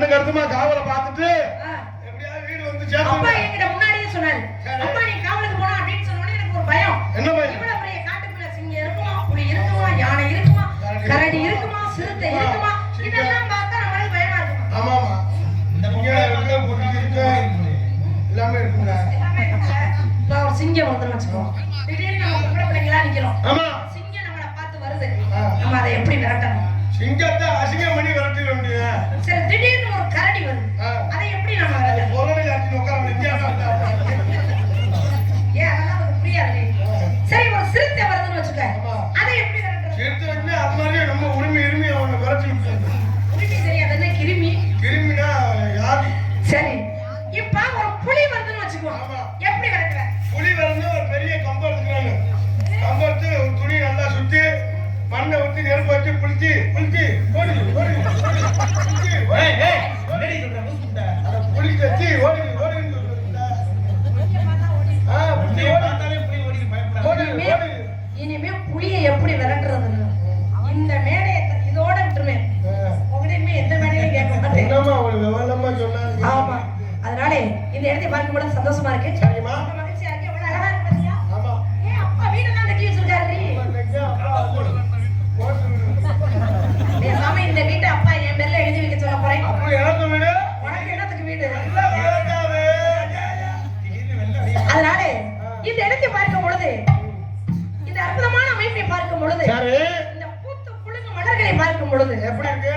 கண்ணுக்கு அர்த்தமா காவலை பார்த்துட்டு எப்படியாவது வீடு வந்து சேர்த்து அப்பா என்கிட்ட முன்னாடியே சொன்னாரு. அப்பா நீ காவலுக்கு போனா அப்படின்னு சொன்னோட எனக்கு ஒரு பயம். என்ன பயம்? இவ்வளவு பெரிய காட்டுக்குள்ள சிங்கம் இருக்குமா? புலி இருக்குமா? யானை இருக்குமா? கரடி இருக்குமா? சிறுத்தை இருக்குமா? இதெல்லாம் பார்த்தா நம்மளுக்கு பயமா இருக்கும்? ஆமா இந்த பொங்கல் இருக்கு புலி இருக்கு? எல்லாமே இருக்குங்க. ஒரு சிங்கம் வந்து வச்சுக்கோம் திடீர்னு நம்ம பொம்பளை பிள்ளைங்களா நிக்கிறோம். ஆமா. சிங்கம் நம்மள பார்த்து வருது. நம்ம அதை எப்படி விரட்டணும்? சிங்கத்தை அசிங்கம் பண்ணி விரட்டிட முடியாது சரி திடீர்னு சந்தோஷமா இருக்கு. அப்பா வீடெல்லாம் கட்டி வச்சிருக்காரு உனக்கு இடத்துக்கு வீடு? அதனால இந்த இடத்தை பார்க்கும் பொழுது இந்த அற்புதமான அமைப்பை பார்க்கும் பொழுது இந்த பூத்து குழுங்க மலர்களை பார்க்கும் பொழுது எப்படி இருக்கு?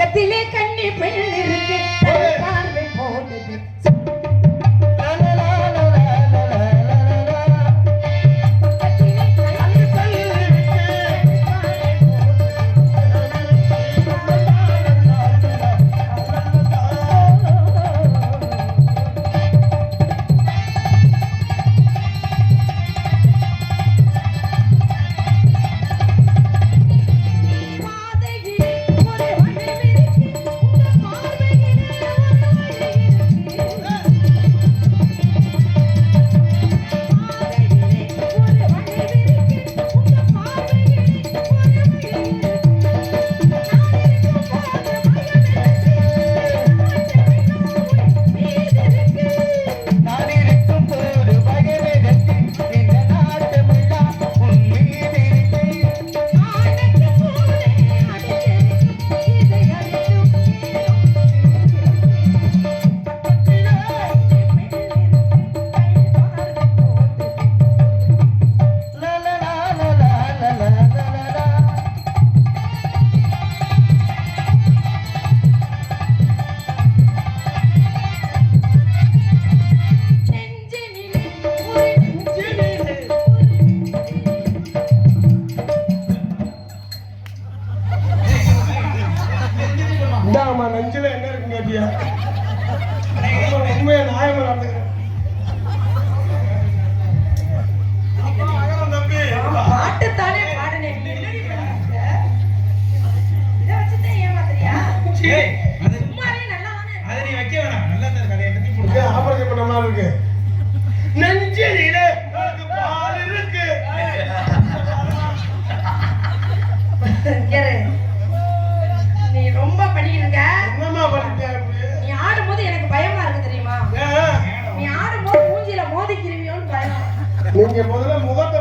பக்கத்திலே கண்ணி பெண் உண்மையா நீங்க முதல்ல முகத்தை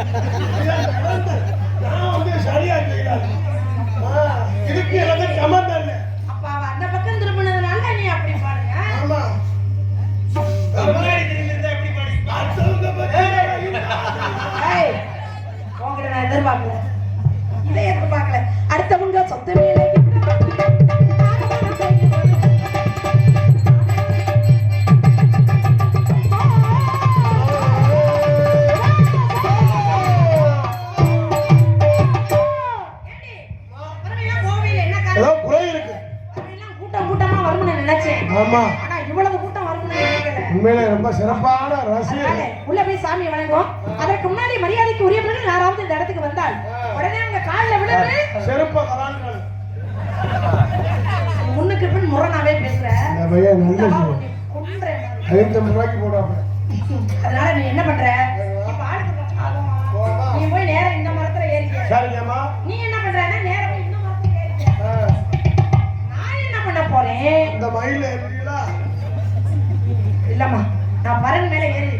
Yeah. ரொம்ப சிறப்பான ரசிகர் உள்ள போய் சாமி வணங்குவோம். அதற்கு முன்னாடி மரியாதைக்கு உரியவர்கள் யாராவது இந்த இடத்துக்கு வந்தால். உடனே அவங்க காலில் விழுந்து கலான்கள் முன்னுக்கு பின் முரணாவே பேசுற. இந்த பையன் நல்ல இதெல்லாம் சிவன். உன்னை கொன்றேன் நான். ஐநூத்தம்பது ரூபாய்க்கு போடாம அதனால நீ என்ன பண்ற? நீ போய் நேரா இந்த மரத்துல ஏறிக்க. நீ என்ன பண்றன்னா நேரா போய் இந்த மரத்துல ஏறிக்க. ஆ, நான் என்ன பண்ண போறேன்? இந்த மயில இல்லம்மா. மரம் மேல ஏறி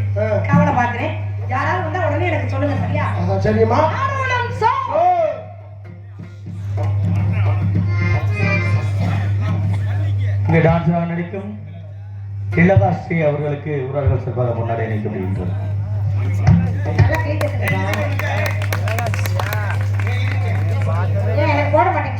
கவலை பாக்குறேன் யாராவது வந்தா உடனே எனக்கு சொல்லுங்க சரியா? சரிமா இங்கே டான்ஸராக நடிக்கும் இளதாஸ்ரீ அவர்களுக்கு ஊரர்கள் சார்பாக முன்னாடி இணைக்கப்படுகின்றது போட மாட்டேங்க?